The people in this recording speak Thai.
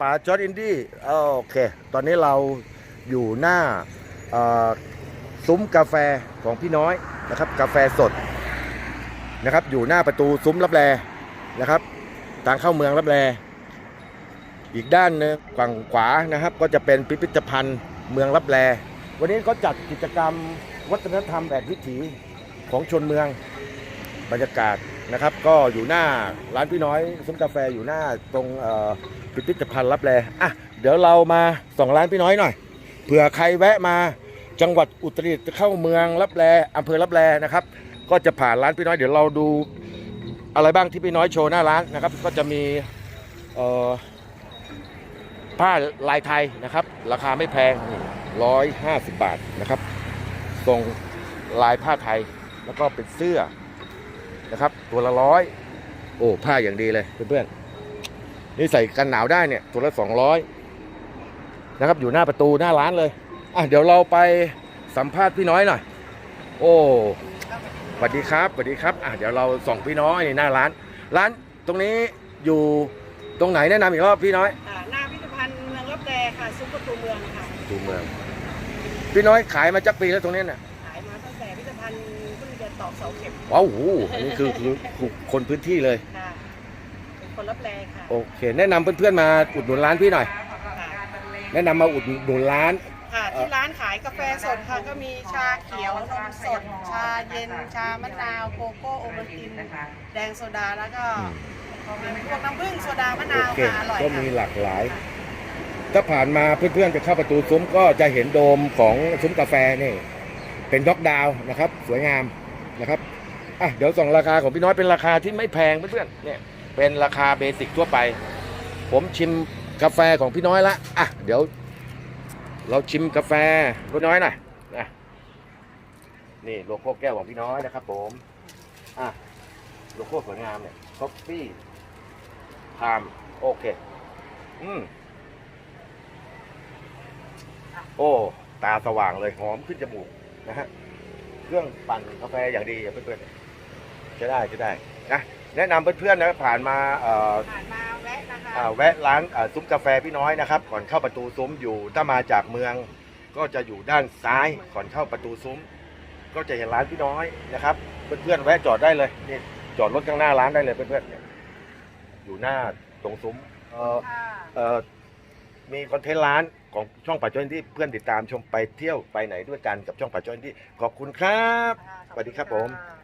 ป๋าจอร์ดอินดี้โอเค ตอนนี้เราอยู่หน้าซุ้มกาแฟของพี่น้อยนะครับ กาแฟสดนะครับ อยู่หน้าประตูซุ้มรับแลนะครับทางเข้าเมืองรับแลอีกด้านนึงฝั่งขวานะครับ ก็จะเป็นพิพิธภัณฑ์เมืองรับแลวันนี้เขาจัดกิจกรรมวัฒนธรรมแบบวิถีของชนเมืองบรรยากาศ นะครับ ก็อยู่หน้าร้านพี่น้อยซุ้มกาแฟอยู่หน้าตรงพิพิธภัณฑ์รับแลอะเดี๋ยวเรามาส่องร้านพี่น้อยหน่อยเผื่อใครแวะมาจังหวัดอุตรดิตถ์เข้าเมืองรับแลอำเภอรับแลนะครับ ก็จะผ่านร้านพี่น้อยเดี๋ยวเราดูอะไรบ้างที่พี่น้อยโชว์หน้าร้านนะครับ ก็จะมีผ้าลายไทยนะครับ ราคาไม่แพงร้อยห้าสิบบาทนะครับทรงลายผ้าไทยแล้วก็เป็นเสื้อ นะครับ ตัวละร้อยโอ้ผ้าอย่างดีเลยเพื่อนๆนี่ใส่กันหนาวได้เนี่ยตัวละสองร้อยนะครับ อยู่หน้าประตูหน้าร้านเลยอะเดี๋ยวเราไปสัมภาษณ์พี่น้อยหน่อย โอ้สวัสดีครับสวัสดีครับอะเดี๋ยวเราส่องพี่น้อยในหน้าร้าน ร้านตรงนี้อยู่ตรงไหนแนะนำอีกรอบพี่น้อย อ่าหน้าพิพิธภัณฑ์เมืองรับแลค่ะ ซุ้มประตูเมืองค่ะ ดูเมือง พี่น้อยขายมาจักปีแล้วตรงนี้น่ะ ขายมาตั้งแต่พิพิธภัณฑ์เพิ่งจะ ตอกเสาเข็มว้าวโหอันนี้คือคือคือคนพื้นที่เลย ค่ะเป็นคนรับแลค่ะโอเค แนะนำเพื่อนๆมาอุดหนุนร้านพี่หน่อย ค่ะแนะนำมาอุดหนุนร้าน ค่ะที่ร้านขายกาแฟสดค่ะก็มีชาเขียวนมสด ชาเย็น ชามะนาวโกโก้โอวัลตินแดงโซดาแล้วก็มีพวกน้ำผึ้งโซดามะนาวโอเค ค่ะอร่อยก็ค่ะมีหลากหลาย ถ้าผ่านมาเพื่อนๆจะเข้าประตูซุ้มก็จะเห็นโดมของซุ้มกาแฟนี่ เป็นด็อกดาวน์นะครับ สวยงาม นะครับอะเดี๋ยวส่องราคาของพี่น้อยเป็นราคาที่ไม่แพงเพื่อนๆเนี่ยเป็นราคาเบสิกทั่วไป ผมชิมกาแฟของพี่น้อยละอะเดี๋ยว เราชิมกาแฟพี่น้อยหน่อยนะนี่โลโก้แก้วของพี่น้อยนะครับ ผมอะโลโก้สวยงามเนี่ยคอฟฟี่พามโอเค อืมโอ้ ตาสว่างเลยหอมขึ้นจมูกนะฮะ เครื่องปั่นกาแฟอย่างดีอะเพื่อนๆใช้ได้ใช้ได้นะแนะนำเพื่อนๆนะผ่านมาเอ่อผ่านมาแวะนะคะอ่าแวะร้านอ่าซุ้มกาแฟพี่น้อยนะครับ ก่อนเข้าประตูซุ้มอยู่ถ้ามาจากเมือง ก็จะอยู่ด้านซ้ายก่อนเข้าประตูซุ้ม ก็จะเห็นร้านพี่น้อยนะครับ เพื่อนๆแวะจอดได้เลยนี่จอดรถข้างหน้าร้านได้เลยเพื่อนๆเนี่ยอยู่หน้าตรงซุ้มเอ่อ ค่ะเอ่อ มีคอนเทนต์ร้านของช่องปัจจุบันที่เพื่อนติดตามชมไปเที่ยวไปไหนด้วยกันกับช่องปัจจุบันที่ขอบคุณครับสวัสดีครับผมค่ะ